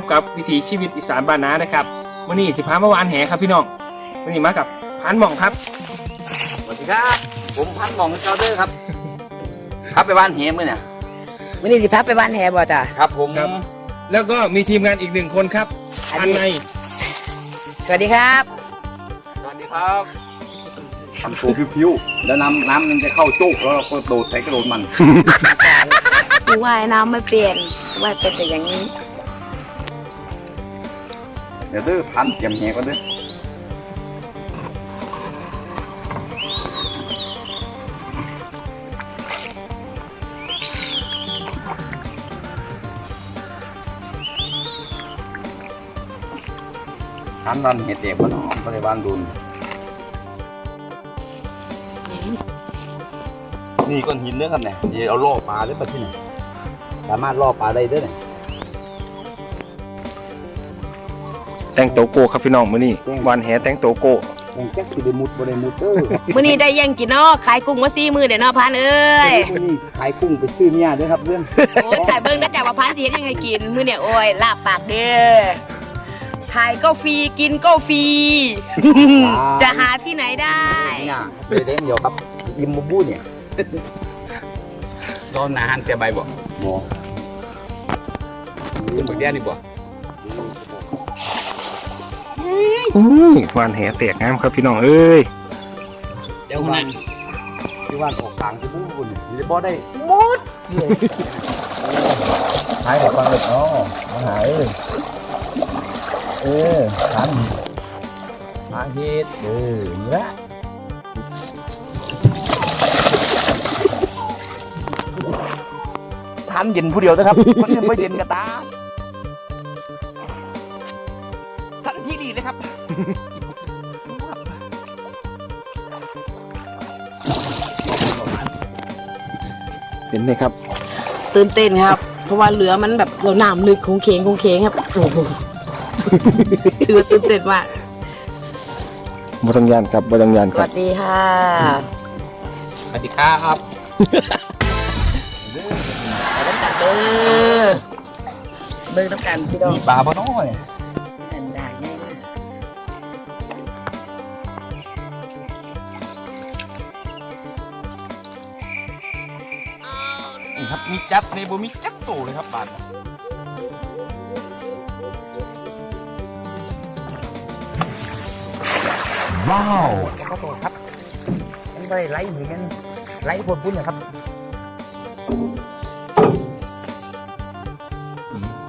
บกับวิถีชีวิตอีสานบ้านนานะครับวันนี้สิพามาวานแหครับพี่น้องวันนี้มากับพันหม่องครับสวัสดีครับ ผมพันหมองเจ้าเด้อครับครับไปบ้านเฮมเลยเนี่ยวันนี้สิพับไปบ้านแฮบ่จ้ะครับ ผมครับ แล้วก็มีทีมงานอีกหนึ่งคนครับอันอันนี้ในสวัสดีครับ สวัสดีครับทำตัวพิ้วๆแล้วน้ำน้ำมันจะเข้าโจ๊กแล้วเราก็โดดใส่กระโดดมัน กูว่ายน้ำไม่เปลี่ยนว่ายเป็นแต่อย่างนี้ เดี๋ยวเด้อพันเตรียมแหก็เด้อพันดันเห็ดเด็กมันหอมก็เลยบ้านดุนนี่ก้อนหินเนื้อครับเนี่ยเดี๋ยวเอาล่อปลาได้ปะที่ไหนสามารถล่อปลาได้ด้วยเนี่ย แต่งโตโกครับพี่น้องมื้อนี้วานแหแต่งโตโกยังแจ็คสิได้มุดบ่ได้มุดเด้อมื้อนี้ได้ยังกินเนาะขายกุ้งมาซี่มือเดี๋ยวเนาะพันเอ้ยมื้อนี้ขายกุ้งไปซื้อเมียเด้อครับเพื่อนโอ้ยถ่ายเบิ่งได้จากว่าพันสิเฮ็ดยังไงกินมื้อเนี่ยโอ้ยลาบปากเด้อถ่ายก็ฟรีกินก็ฟรีจะหาที่ไหนได้เนี่ยไปเล่นเดียวครับยิมบูบูเนี่ยตอนอาหารเสียใบบ่บ่ยิมบักแย่นี่บ่ อุ้ยวานแหแตกงามครับพี่น้องเอ้ยเดี๋ยวมันที่ว่าออกทางที่บูบูนี่จะบ่ได้หมดหายแบบฟังเลยอ๋อมาหายเอ้ยเออทันมาเฮ็ดเออนี่ละทันเย็นผู้เดียวนะครับคนอื่นไม่เย็นกระตาทั ที่ดีเลยครับเห็นไหมครับ ตื่นเต้นครับ เพราะว่าเรือมันแบบเราน้ำลึกคงเคงคงเคงครับโอ้โหถือว่าตื่นเต้นมากบรังยานครับบรังยานสครัวับสดีค่ะ สวัสดีครับไปน้ำกันเด้อเบิ่งน้ำกันพี่น้องมีปลาบ่น้อย ครับ มีจัดในบ่มีจักโตเลยครับปลาว้าวข้าวโตครับมันไปไล่เหมือนกันไล่พนปุ้นนะครับ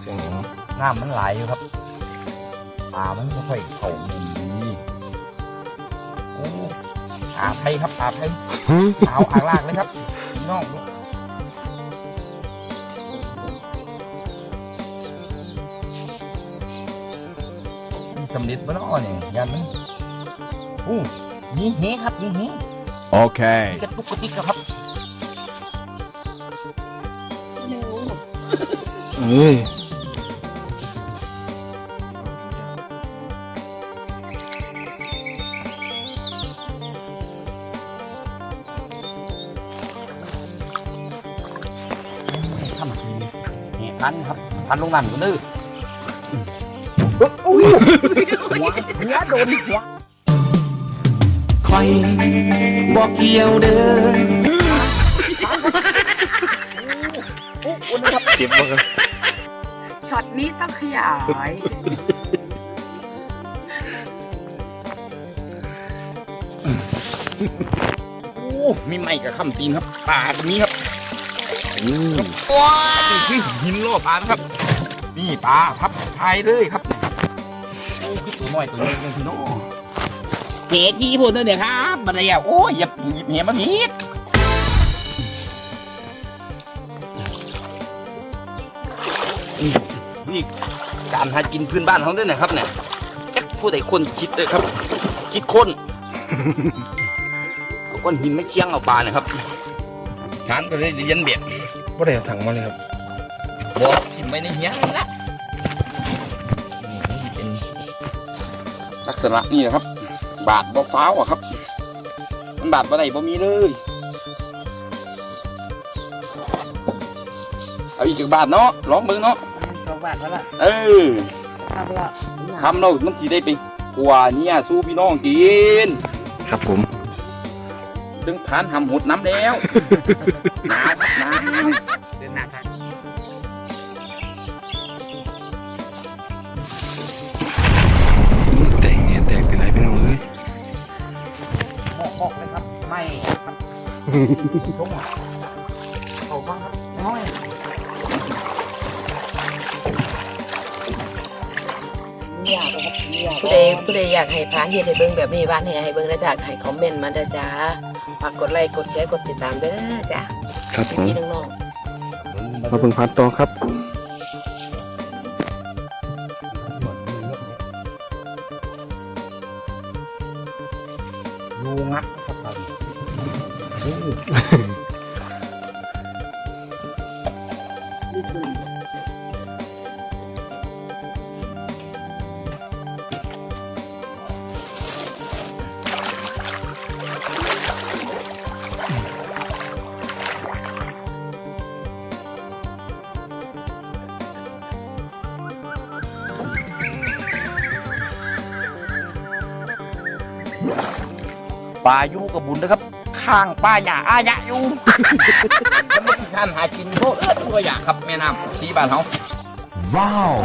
เสียงหยังน้ำมันไหลอยู่ครับปลามันไม่ค่อยเข้ามุมดีโอ้อาไทยครับอาไทยเอาอ่างลากเลยครับพี่น้อง สำลิดบ้านอ้อเนี่ยยันมันอู้ยิงเฮครับยิงเฮ Okay. กระตุกกระติกครับเอ้ยทำทีเฮพันครับพันลงนั่นก็ดื้อ หัวหัวโดนหัวคอยบอกเกี่ยวเด้อเจ็บบ่ครับช็อตนี้ต้องขยายโอ้มีไม้กับคำตีนครับปลาตรงนี้ครับอืมนี่คือหินโลปลานะครับ นี่ปลาทับไทยเลยครับโอ้คือ ตัวน้อยตัวนี้ยังพี่น้องเฮ็ดพี่พูดเนี่ยครับบัดนี้โอ้ยอย่าหยิบเหี้ยมาผิดนี่นี่การหากินพื้นบ้านเขาด้วยนะครับเนี่ยจักผู้ใดคนคิดเลยครับ คิดคนเอาก้อนหินไม่เชียงเอาปลาเนี่ยครับฉันก็เลยเรียนแบบบ่ได้เอาถังมาเลยครับบอกทิ่มไว้ในเฮียนละ ลักษณะนี่นะครับ บาดบ่ฟ้าวอะครับมันบาดบ่ได้บ่มีเลยเอาอีกจากบาทเนาะลองเบิ่งเนาะสสองบาทแล้วล่ะเออทำละทำเรามันสิได้ไปกว่าเนี่ยสู้พี่น้องกินครับผมซึ่งผ่านทำหดน้ำแล้วหนาครับหนาเดินหน้าครับ หอกเลยครับ ไม่ครับชงอะเอาบ้างครับน้อยผู้ใดผู้ใดอยากให้พานเฮ็ดให้เบิ่งแบบนี้บ้านให้ให้เบิ่งแล้วจ้ะให้คอมเมนต์มาเด้อจ้าฝากกดไลค์กดแชร์กดติดตามเด้อจ้ะครับผมพี่น้องมาเพิ่งพัดต่อครับาอยู่กับบุญนะครับ ข้างป้าหยาอาหยะอยู่แล้วมันท่านหากินโคตรตัวอยากครับแม่น้ำสีบ้านเขา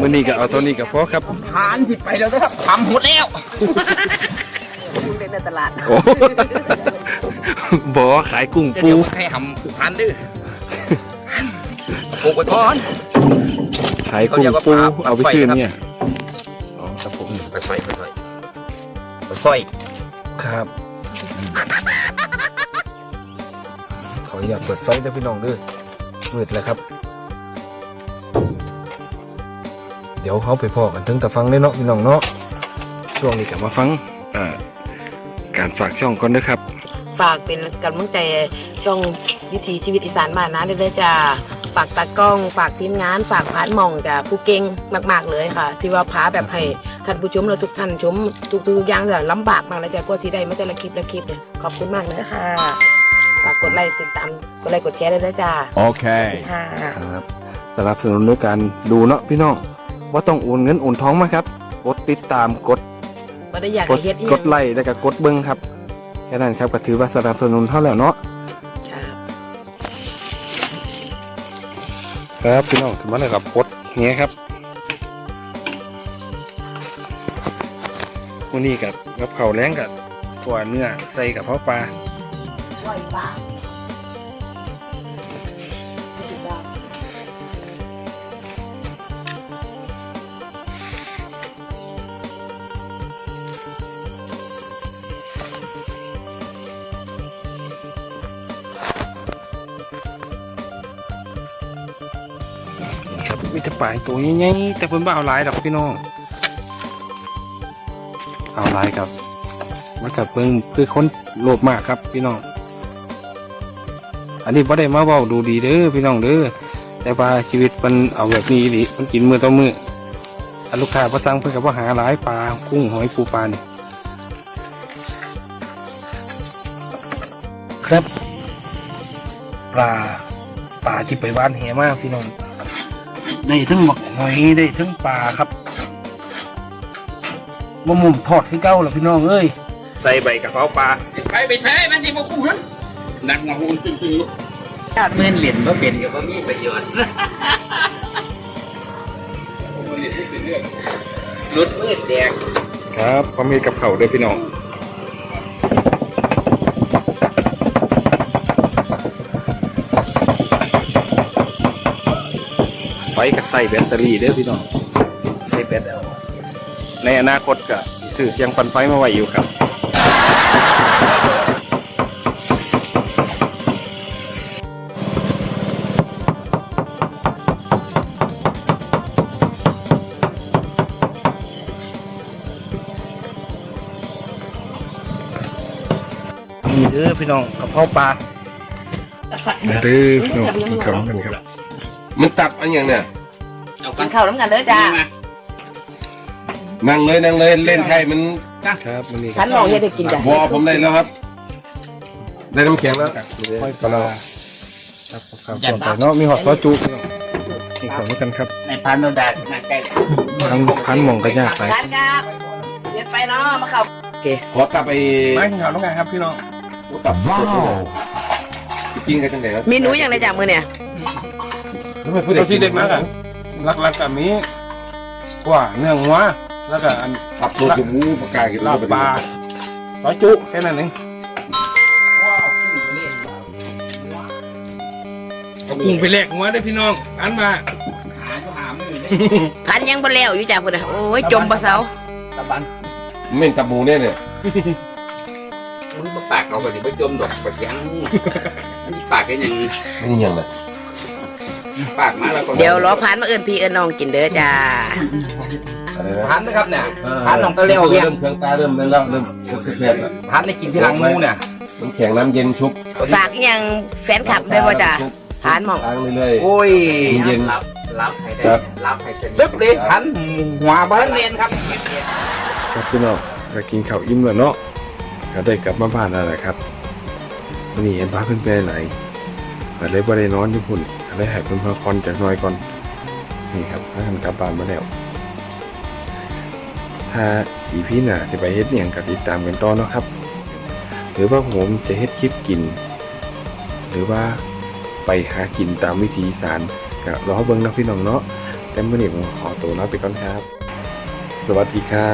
มื่อนี้ก็เอาตัวนี้กับพ่อครับทานผิดไปแล้วนะครับทำหมดแล้วๆคุณเป็นในตลาดโอ้บอกว่าขายกุ้งจะปูเดี๋ยวให้ทำทานดื้อปลูกไว้ก่อนขายกุ้งปูเอาไปชื่อเนี่ยอ๋อครับผมไปไฟไปไฟไปไฟครับ ขออยาเปิดไฟได้พี่น้องด้วยมืดแล้วครับ เดี๋ยวเขาไปพอกันถึงแต่ฟังได้เนาะพี่น้องเนาะช่วงนี้กลับมาฟังการฝากช่องก่อนนะครับ ฝากเป็นกำลังใจช่องวิถีชีวิตอีสานบ้านนะเด้อจ้าฝากตากล้อง ฝากทีมงาน ฝากพานหมองจ้ะผู้เก่งมาก ๆ เลยค่ะ ที่ว่าพาแบบให้ ท่านผู้ชมเราทุกท่านชมทุกๆอย่างจะลำบากมากเลยจ้ะกว่าสิได้มาแต่ละคลิปละคลิปเนี่ยขอบคุณมากเลยค่ะฝากกดไลค์ติดตามกดไลค์กดแชร์ด้วยนะจ้า Okay. ค่ะครับสนับสนุนด้วยการดูเนาะพี่น้องว่าต้องโอนเงินโอนท้องมาครับกดติดตามกดบ่ได้อยากกดให้เฮ็ดอีกดไลค์แล้วก็กดเบิ้งครับแค่นั้นครับก็ถือว่าสนับสนุนเท่าแล้วเนาะครับครับพี่น้องขึ้นมาเลยครับกดเงี้ยครับ วันนี้กับกับเข่าวแรงกับถั่วเนื้อใส่กับเพาะปลาครับมีแต่ปลาตัวใหญ่ๆแต่เพิ่นบ่เอาหลายดอกพี่น้อง เอาลายครับมันกับเพิ่งคือค้นโลภมากครับ พี่น้อง อันนี้บ่ได้มาเว้าดูดีเด้อพี่น้องเด้อแต่ว่าชีวิตมันเอาแบบนี้ดิมันกินมือต่อมืออันลูกค้าประสั่งเพิ่นก็บว่าหาหลายปลากุ้งหอยปูปลาเนี่ยครับ ปลาปลาที่ไปบ้านแหมากพี่น้องได้ทั้งหมกหอยได้ทั้งปลาครับ มะมุมทอดให้เก้าเหรอพี่น้องเอ้ยใส่ใบกะเพราปลาใครไปใช้มันที่มาพูดหนักมาหุ่นจริงๆญาติเมื่อนเหรียญก็เป็นกับว่ามีประโยชน์รถมืดแดงครับพร้อมมีกับเขาด้วยพี่น้องไฟกับใส่แบตเตอรี่เด้อพี่น้องใส่แบตเอา ในอนาคตก็สิซื้อเคียงปันไฟมาไว้อยู่ครับนี่เด้อพี่น้องกะเพราปลาเด้อพี่น้องกินข้าวกันครับมันตักอันอย่างเนี่ย กินข้าวน้ำกันเด้อจ้า นั่งเลยนั่งเลยเล่นไทยมันครับวันนี้ฉันลองเฮ็ดให้กินจ้ะวอผมได้แล้วครับ ได้น้ำแข็งแล้วค่อยปลาครับครับต่อไปเนาะมีหอดซอสจุพี่น้องกินข้าวด้วยกันครับในพันโนดาหนักไก่พันพันหมองก็ยากไป ร้านครับเสียไปเนาะมาเข้าขอกลับไปมากินข้าวด้วยกันครับพี่น้องขอกลับว้าวจริงกันจังไหนครับเมนูอย่างไรจ้ะมือเนี่ยทำไมพูดตัวที่เด็ดมากอะหลักๆกับมีกว่าเนื้อหัว แล้วก็อันตับโซจูมูปากกากินลาบปลาร้อยจุแค่นั้นเองเอากุ้งไปแลกหัวได้อพี่น้องอันมาพันยังบ่แล้วอยู่จ้ะพุ่นน่ะโอ้ยจมปลาเสาตะบันเม่นตับหมูเนี่ยเนี่ยมึงมาปากเขาก็ดิไปจมดอกปากยังมีปากกันยังไม่ยังเลยปากมาแล้วก็เดี๋ยวรอพันมาเอิ้นพี่เอิ้นน้องกินเด้อจ้าอะไรนะ พันนะครับเนี่ยพันของตะเลียวเนี่ยเริ่มเครื่องตาเริ่มนั่นแล้วเริ่มแซ่บๆแล้วพันในกินที่หลังงูเนี่ยน้ำแข็งน้ำเย็นชุบฝากอีหยังแฟนคลับด้วยบ่จ้ะพันหม่อง ล้างเรื่อยโอ้ยเย็น รับรับให้ได้ครับ รับให้เสร็จตึ๊บเลยพันหัวบ้านเรียนครับ ครับพี่น้องก็กินข้าวอิ่มแล้วเนาะก็ได้กลับมาบ้านแล้วแหละครับวันนี้เห็นพาเพื่อนไปไหนก็เลยบ่ได้นอนที่พุ่นก็เลยให้เพิ่นพักผ่อนจากหน้อยก่อน นี่ครับพากันกลับบ้านมาแล้ว ถ้าอีพีหน้าจะไปเฮ็ดอย่างก็ติดตามกันต่อเนาะครับ หรือว่าผมจะเฮ็ดคลิปกิน หรือว่าไปหากินตามวิธีสารก็รอเบิ่งนะพี่น้องเนาะแต่เมื้อนี้ผมขอตัวลาไปก่อนครับ สวัสดีครั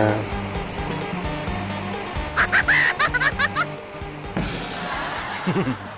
บ